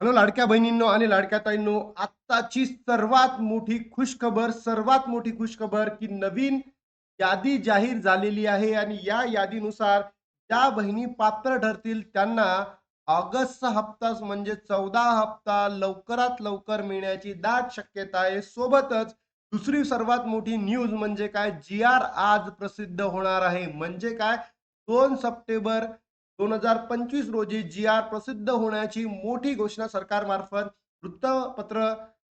Hello लाडक्या बहिणींनो आणि लाडक्या ताईंनो आत्ताची सर्वात मोठी खुशखबर सर्वात मोठी खुशखबर की नवीन यादी जाहीर झालेली आहे आणि या यादीनुसार ज्या बहिणी पात्र ठरतील त्यांना ऑगस्टचा हप्ता म्हणजे चौदा हप्ता लवकरात लवकर मिळण्याची दाट शक्यता आहे. सोबतच दुसरी सर्वात मोठी न्यूज म्हणजे काय? जी आर आज प्रसिद्ध होणार आहे. म्हणजे काय? दोन सप्टेंबर दोन हजार पंचवीस रोजी जी आर प्रसिद्ध होण्याची मोठी घोषणा सरकारमार्फत वृत्तपत्र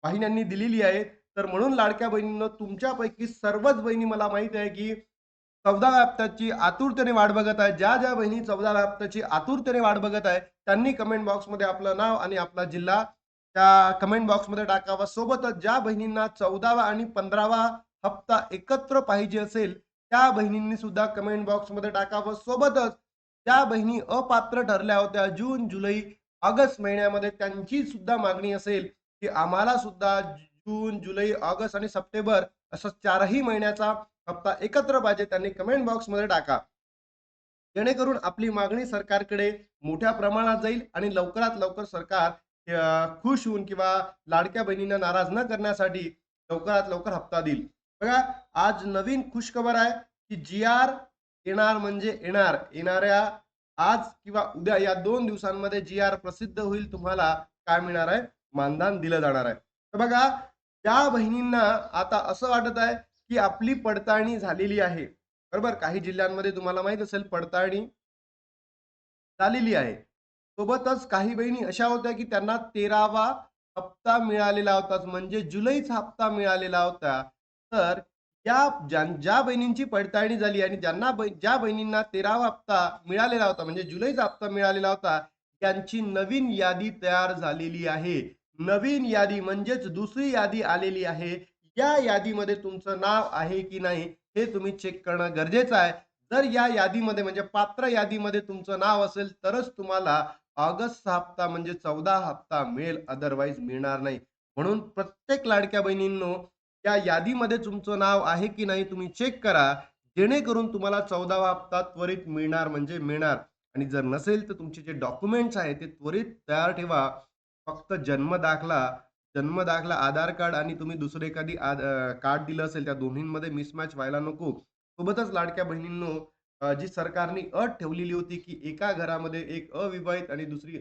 वाहिन्यांनी दिलेली आहे. तर म्हणून लाडक्या बहिणीनं तुमच्यापैकी सर्वच बहिणी मला माहीत आहे की चौदाव्या हप्त्याची आतुरतेने वाट बघत आहे. ज्या ज्या बहिणी चौदाव्या हप्त्याची आतुरतेने वाट बघत आहे त्यांनी कमेंट बॉक्समध्ये आपलं नाव आणि आपला जिल्हा त्या कमेंट बॉक्समध्ये टाकावा. सोबतच ज्या बहिणींना चौदावा आणि पंधरावा हप्ता एकत्र पाहिजे असेल त्या बहिणींनी सुद्धा कमेंट बॉक्समध्ये टाकावं. सोबतच त्या बहिणी अपात्र ठरल्या होत्या. जून जुलै ऑगस्ट महिन्यामध्ये त्यांची सुद्धा मागणी असेल की आम्हाला सुद्धा जून जुलै ऑगस्ट आणि सप्टेंबर असं चारही महिन्याचा हप्ता एकत्र पाहिजे त्यांनी कमेंट बॉक्समध्ये टाका. जेणेकरून आपली मागणी सरकारकडे मोठ्या प्रमाणात जाईल आणि लवकरात लवकर सरकार खुश होऊन किंवा लाडक्या बहिणींना नाराज न करण्यासाठी लवकरात लवकर हप्ता देईल. बघा आज नवीन खुशखबर आहे की जी आर येणार म्हणजे येणार. येणाऱ्या आज किंवा उद्या या दोन दिवसांमध्ये जी आर प्रसिद्ध होईल तुम्हाला काय मिळणार आहे? मानधन दिलं जाणार आहे. तर बघा त्या बहिणींना आता असं वाटत आहे की आपली पडताळणी झालेली आहे. बरोबर? काही जिल्ह्यांमध्ये तुम्हाला माहीत असेल पडताळणी झालेली आहे. सोबतच काही बहिणी अशा होत्या की त्यांना तेरावा हप्ता मिळालेला होता. म्हणजे जुलैचा हप्ता मिळालेला होता. तर या ज्या ज्या बहिणींची पडताळणी झाली आणि ज्यांना ज्या बहिणींना तेरावा हप्ता मिळालेला होता म्हणजे जुलैचा हप्ता मिळालेला होता त्यांची नवीन यादी तयार झालेली आहे. नवीन यादी म्हणजेच दुसरी यादी आलेली आहे. या यादीमध्ये तुमचं नाव आहे की नाही हे तुम्ही चेक करणं गरजेचं आहे. जर या यादीमध्ये म्हणजे पात्र यादीमध्ये तुमचं नाव असेल तरच तुम्हाला ऑगस्ट हप्ता म्हणजे चौदा हप्ता मिळेल अदरवाईज मिळणार नाही. म्हणून प्रत्येक लाडक्या बहिणींनो त्या यादीमध्ये तुमचं नाव आहे की नाही तुम्ही चेक करा. जेणेकरून तुम्हाला चौदावा हप्ता त्वरित मिळणार म्हणजे मिळणार. आणि जर नसेल तर तुमचे जे डॉक्युमेंट्स आहेत ते त्वरित तयार ठेवा. फक्त जन्म दाखला जन्म दाखला आधार कार्ड आणि तुम्ही दुसरं एखादी कार्ड दिलं असेल त्या दोन्हींमध्ये मिसमॅच व्हायला नको. सोबतच लाडक्या बहिणींनो जी सरकारने अट ठेवलेली होती की एका घरामध्ये एक अविवाहित आणि दुसरी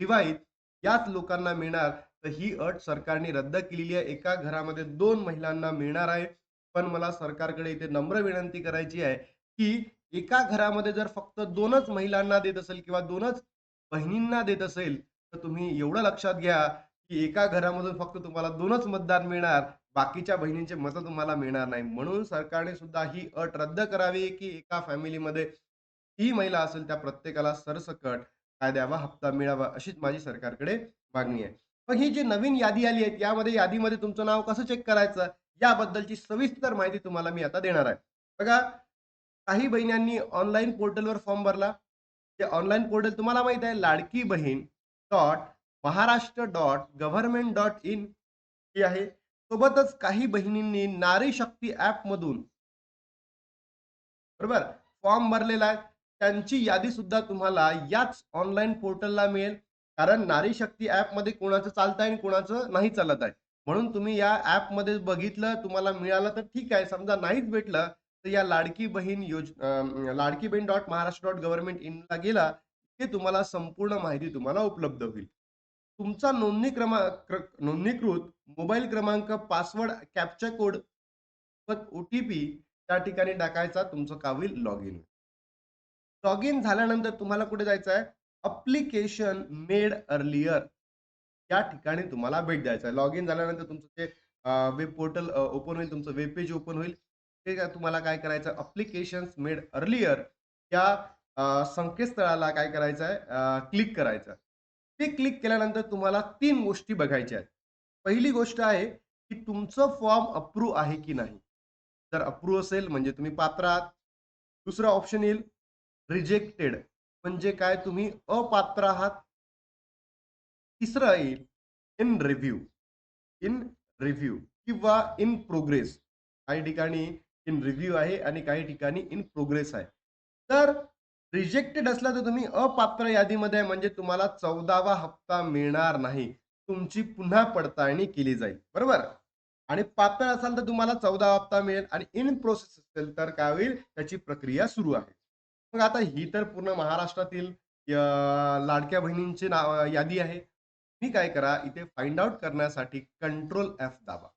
विवाहित याच लोकांना मिळणार. तर ही अट सरकारने रद्द केलेली आहे. एका घरामध्ये दोन महिलांना मिळणार आहे. पण मला सरकारकडे इथे नम्र विनंती करायची आहे की एका घरामध्ये जर फक्त दोनच महिलांना देत असेल किंवा दोनच बहिणींना देत असेल तर तुम्ही एवढं लक्षात घ्या की एका घरामधून फक्त तुम्हाला दोनच मतदान मिळणार बाकीच्या बहिणींचे मतं तुम्हाला मिळणार नाही. म्हणून सरकारने सुद्धा ही अट रद्द करावी की एका फॅमिलीमध्ये ही महिला असेल त्या प्रत्येकाला सरसकट काय द्यावा हप्ता मिळावा अशीच माझी सरकारकडे मागणी आहे. मग ही जी नवीन यादी आली आहे यामध्ये यादीमध्ये तुमचं नाव कसं चेक करायचं याबद्दलची सविस्तर माहिती तुम्हाला मी आता देणार आहे. बघा काही बहिण्यांनी ऑनलाईन पोर्टलवर फॉर्म भरला. ते ऑनलाईन पोर्टल तुम्हाला माहीत आहे Ladki Bahin dot Maharashtra dot government dot in ही आहे. सोबतच काही बहिणींनी नारी शक्ती ऍप मधून बरोबर फॉर्म भरलेला आहे. त्यांची यादी सुद्धा तुम्हाला याच ऑनलाईन पोर्टलला मिळेल. कारण नारी शक्ती ऍपमध्ये कोणाचं चालत आहे आणि कोणाचं नाही चालत आहे. म्हणून तुम्ही या ऍपमध्ये बघितलं तुम्हाला मिळालं तर ठीक आहे. समजा नाहीच भेटलं तर या लाडकी बहीण योज Ladki Bahin dot Maharashtra dot government इनला गेला की तुम्हाला संपूर्ण माहिती तुम्हाला उपलब्ध होईल. तुमचा नोंदणी क्रमांक नोंदणीकृत मोबाईल क्रमांक password captcha code O T P त्या ठिकाणी टाकायचा तुमचं का होईल? लॉग इन लॉग इन झाल्यानंतर तुम्हाला कुठे जायचं आहे? अप्लिकेशन मेड अर्लियर या ठिकाणी तुम्हाला भेट द्यायचं आहे. लॉग इन झाल्यानंतर तुमचं ते वेब पोर्टल ओपन होईल तुमचं वेब पेज ओपन होईल. ते तुम्हाला काय करायचं? अप्लिकेशन मेड अर्लियर या संकेतस्थळाला काय करायचं आहे? क्लिक करायचं. ते क्लिक केल्यानंतर तुम्हाला तीन गोष्टी बघायच्या आहेत. पहिली गोष्ट आहे की तुमचं फॉर्म अप्रूव्ह आहे की नाही? जर अप्रूव्ह असेल म्हणजे तुम्ही पात्र आहात. दुसरं ऑप्शन येईल रिजेक्टेड म्हणजे काय? तुम्ही अपात्र आहात. तिसरं येईल इन रिव्ह्यू इन रिव्ह्यू किंवा इन प्रोग्रेस काही ठिकाणी इन रिव्ह्यू आहे आणि काही ठिकाणी इन प्रोग्रेस आहे. तर रिजेक्टेड असला तर तुम्ही अपात्र यादीमध्ये म्हणजे तुम्हाला चौदावा हप्ता मिळणार नाही. तुमची पुन्हा पडताळणी केली जाईल. बरोबर? आणि पात्र असाल तर तुम्हाला चौदा हप्ता मिळेल आणि इन प्रोसेस असेल तर काय होईल? त्याची प्रक्रिया सुरू आहे. मग आता ही तर पूर्ण महाराष्ट्रातील लाडक्या बहिणींची नाव यादी आहे. तुम्ही काय करा इथे फाइंड आउट करण्यासाठी कंट्रोल एफ दाबा.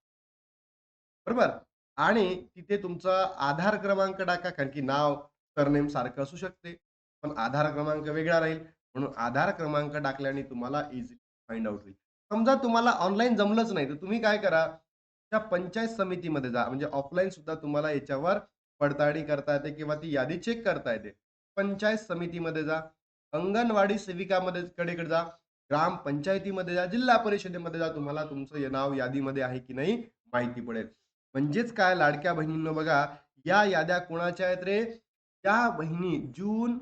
बरोबर? आणि तिथे तुमचा आधार क्रमांक टाका कारण की नाव सरनेम सारखं असू शकते. पण आधार क्रमांक वेगळा राहील. म्हणून आधार क्रमांक टाकल्याने तुम्हाला इझिली फाइंड आउट होईल. समजा तुम्हाला ऑनलाईन जमलंच नाही तर तुम्ही काय करा त्या पंचायत समितीमध्ये जा. म्हणजे ऑफलाईन सुद्धा तुम्हाला याच्यावर पडताळणी करता येते किंवा ती यादी चेक करता येते. पंचायत समितीमध्ये जा अंगणवाडी सेविकामध्ये कडे जा ग्रामपंचायतीमध्ये जा जिल्हा परिषदेमध्ये जा तुम्हाला तुमचं नाव यादीमध्ये आहे की नाही माहिती पडेल. म्हणजेच काय लाडक्या बहिणींनो बघा या याद्या कोणाच्या आहेत रे? या बहिणी जून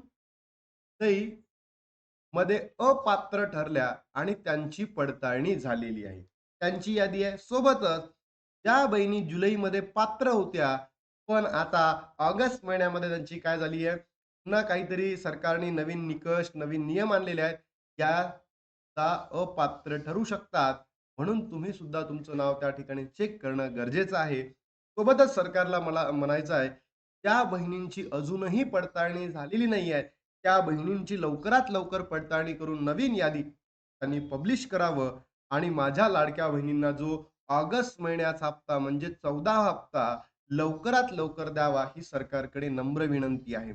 जुलै मध्ये अपात्र ठरल्या आणि त्यांची पडताळणी झालेली आहे. त्यांची यादी आहे. सोबतच ज्या बहिणी जुलैमध्ये पात्र होत्या. पण आता ऑगस्ट महिन्यामध्ये त्यांची काय झाली आहे? पुन्हा काहीतरी सरकारने नवीन निकष नवीन नियम आणलेले आहेत त्या अपात्र ठरू शकतात. म्हणून तुम्ही सुद्धा तुमचं नाव त्या ठिकाणी चेक करणं गरजेचं आहे. सोबतच सरकारला मला म्हणायचं आहे त्या बहिणींची अजूनही पडताळणी झालेली नाही आहे. त्या बहिणींची लवकरात लवकर पडताळणी करून नवीन यादी त्यांनी पब्लिश करावं आणि माझ्या लाडक्या बहिणींना जो ऑगस्ट महिन्याचा हप्ता म्हणजे चौदा हप्ता लवकरात लवकर द्यावा ही सरकारकडे नम्र विनंती आहे.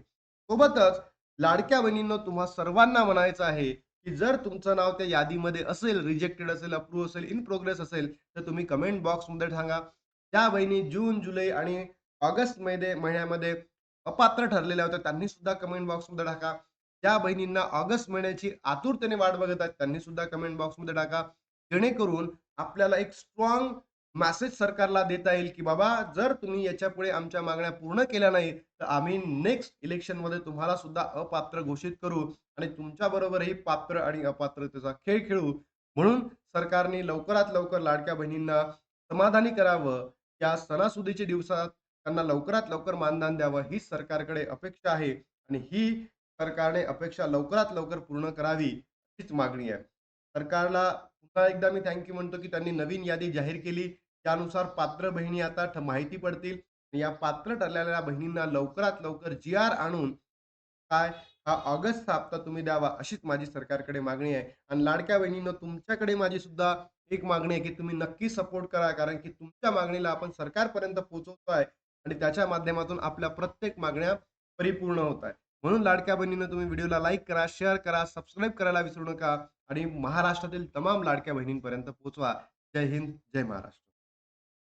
सोबतच लाडक्या बहिणींना तुम्हा सर्वांना म्हणायचं आहे की जर तुमचं नाव त्या यादीमध्ये असेल रिजेक्टेड असेल अप्रूव्ह असेल इन प्रोग्रेस असेल तर तुम्ही कमेंट बॉक्समध्ये सांगा त्या बहिणी जून जुलै आणि ऑगस्टमध्ये महिन्यामध्ये अपात्र ठरलेल्या होत्या त्यांनी सुद्धा कमेंट बॉक्समध्ये टाका. त्या बहिणींना ऑगस्ट महिन्याची आतुरतेने वाट बघत आहेत त्यांनी सुद्धा कमेंट बॉक्समध्ये टाका. जेणेकरून आपल्याला एक स्ट्रॉंग मॅसेज सरकारला देता येईल की बाबा जर तुम्ही याच्यापुढे आमच्या मागण्या पूर्ण केल्या नाही तर आम्ही नेक्स्ट इलेक्शनमध्ये तुम्हाला सुद्धा अपात्र घोषित करू आणि तुमच्या बरोबरही पात्र आणि अपात्रतेचा खेळ खेळू. म्हणून सरकारने लवकरात लवकर लाडक्या बहिणींना समाधानी करावं. या सणासुदीच्या दिवसात त्यांना लवकरात लवकर मानधन द्यावं ही सरकारकडे अपेक्षा आहे आणि ही सरकारने अपेक्षा लवकरात लवकर पूर्ण करावी हीच मागणी आहे. सरकारला पुन्हा एकदा मी थँक्यू म्हणतो की त्यांनी नवीन यादी जाहीर केली. त्यानुसार पात्र बहिणी आता माहिती पडतील. या पात्र ठरलेल्या बहिणींना लवकरात लवकर जी आर आणून काय? हा ऑगस्ट हप्ता तुम्ही द्यावा अशीच माझी सरकारकडे मागणी आहे. आणि लाडक्या बहिणीनं तुमच्याकडे माझी सुद्धा एक मागणी आहे की तुम्ही नक्की सपोर्ट करा. कारण की तुमच्या मागणीला आपण सरकारपर्यंत पोहोचवतोय आणि त्याच्या माध्यमातून आपल्या प्रत्येक मागण्या परिपूर्ण होत आहे. म्हणून लाडक्या बहिणीनं तुम्ही व्हिडिओला लाईक करा शेअर करा सबस्क्राईब करायला विसरू नका. आणि महाराष्ट्रातील तमाम लाडक्या बहिणींपर्यंत पोहोचवा. जय हिंद जय महाराष्ट्र.